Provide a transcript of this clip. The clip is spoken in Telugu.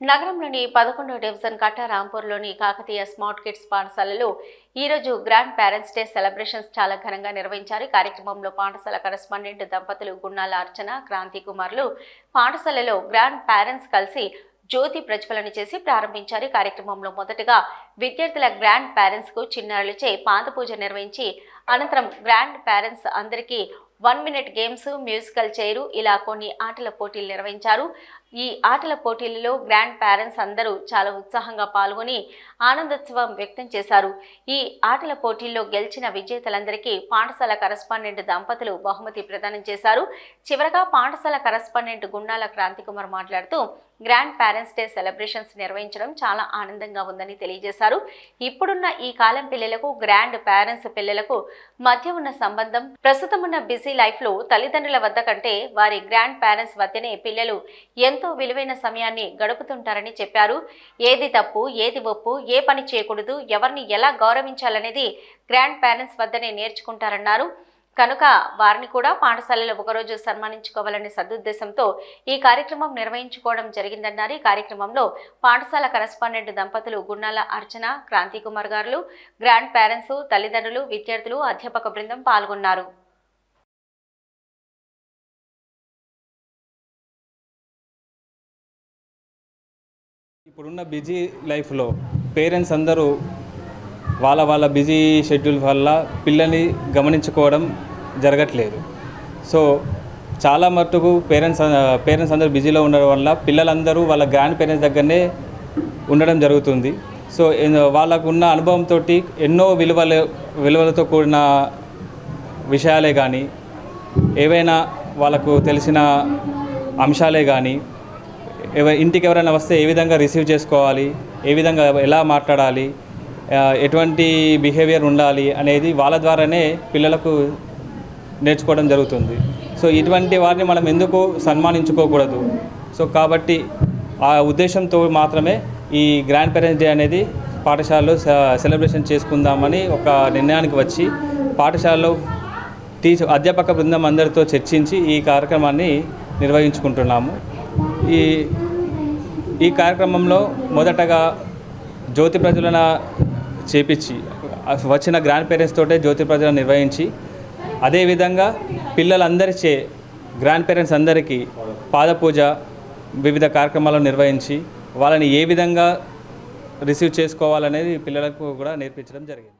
నగరంలోని పదకొండో డివిజన్ కట్టారాంపూర్లోని కాకతీయ స్మార్ట్ కిడ్స్ పాఠశాలలో ఈరోజు గ్రాండ్ పేరెంట్స్ డే సెలబ్రేషన్స్ చాలా ఘనంగా నిర్వహించారు. కార్యక్రమంలో పాఠశాల కరెస్పాండెంట్ దంపతులు గున్నాల అర్చన క్రాంతి కుమార్లు పాఠశాలలో గ్రాండ్ పేరెంట్స్ కలిసి జ్యోతి ప్రజ్వలన చేసి ప్రారంభించారు. కార్యక్రమంలో మొదటగా విద్యార్థుల గ్రాండ్ పేరెంట్స్కు చిన్నారులచే పాద పూజ నిర్వహించి అనంతరం గ్రాండ్ పేరెంట్స్ అందరికీ one minute games musical chair ఇలా కొన్ని ఆటల పోటీలు నిర్వహించారు. ఈ ఆటల పోటీలలో గ్రాండ్ పేరెంట్స్ అందరూ చాలా ఉత్సాహంగా పాల్గొని ఆనందోత్సవం వ్యక్తం చేశారు. ఈ ఆటల పోటీల్లో గెలిచిన విజేతలందరికీ పాఠశాల కరస్పాండెంట్ దంపతులు బహుమతి ప్రదానం చేశారు. చివరగా పాఠశాల కరస్పాండెంట్ గుండాల క్రాంతికుమార్ మాట్లాడుతూ గ్రాండ్ పేరెంట్స్ డే సెలబ్రేషన్స్ నిర్వహించడం చాలా ఆనందంగా ఉందని తెలియజేశారు. ఇప్పుడున్న ఈ కాలం పిల్లలకు గ్రాండ్ పేరెంట్స్ పిల్లలకు మధ్య ఉన్న సంబంధం ప్రస్తుతం ఉన్న బిజీ లైఫ్లో తల్లిదండ్రుల వద్ద కంటే వారి గ్రాండ్ పేరెంట్స్ వద్దనే పిల్లలు ఎంత ఎంతో విలువైన సమయాన్ని గడుపుతుంటారని చెప్పారు. ఏది తప్పు ఏది ఒప్పు ఏ పని చేయకూడదు ఎవరిని ఎలా గౌరవించాలనేది గ్రాండ్ పేరెంట్స్ వద్దనే నేర్చుకుంటారన్నారు. కనుక వారిని కూడా పాఠశాలలో ఒకరోజు సన్మానించుకోవాలనే సదుద్దేశంతో ఈ కార్యక్రమం నిర్వహించుకోవడం జరిగిందన్నారు. ఈ కార్యక్రమంలో పాఠశాల కరస్పాండెంట్ దంపతులు గున్నాల అర్చన క్రాంతి కుమార్ గ్రాండ్ పేరెంట్స్ తల్లిదండ్రులు విద్యార్థులు అధ్యాపక బృందం పాల్గొన్నారు. ఇప్పుడున్న బిజీ లైఫ్లో పేరెంట్స్ అందరూ వాళ్ళ వాళ్ళ బిజీ షెడ్యూల్ వల్ల పిల్లల్ని గమనించుకోవడం జరగట్లేదు. సో చాలా మట్టుకు పేరెంట్స్ పేరెంట్స్ అందరూ బిజీలో ఉండడం వల్ల పిల్లలందరూ వాళ్ళ గ్రాండ్ పేరెంట్స్ దగ్గరనే ఉండడం జరుగుతుంది. సో వాళ్ళకు ఉన్న అనుభవంతో ఎన్నో విలువలు విలువలతో కూడిన విషయాలే కానీ ఏవైనా వాళ్ళకు తెలిసిన అంశాలే కానీ ఇంటికి ఎవరైనా వస్తే ఏ విధంగా రిసీవ్ చేసుకోవాలి? ఏ విధంగా ఎలా మాట్లాడాలి? ఎటువంటి బిహేవియర్ ఉండాలి అనేది వాళ్ళ ద్వారానే పిల్లలకు నేర్చుకోవడం జరుగుతుంది. సో ఇటువంటి వారిని మనం ఎందుకు సన్మానించుకోకూడదు? సో కాబట్టి ఆ ఉద్దేశంతో మాత్రమే ఈ గ్రాండ్ పేరెంట్స్ డే అనేది పాఠశాలలో సెలబ్రేషన్ చేసుకుందామని ఒక నిర్ణయానికి వచ్చి పాఠశాలలో టీచర్ అధ్యాపక బృందం అందరితో చర్చించి ఈ కార్యక్రమాన్ని నిర్వహించుకుంటున్నాము. ఈ ఈ కార్యక్రమంలో మొదటగా జ్యోతి ప్రజలను చేపించి వచ్చిన గ్రాండ్ పేరెంట్స్ తోటే జ్యోతి ప్రజలను నిర్వహించి అదేవిధంగా పిల్లలందరిచే గ్రాండ్ పేరెంట్స్ అందరికీ పాదపూజ వివిధ కార్యక్రమాలను నిర్వహించి వాళ్ళని ఏ విధంగా రిసీవ్ చేసుకోవాలనేది పిల్లలకు కూడా నేర్పించడం జరిగింది.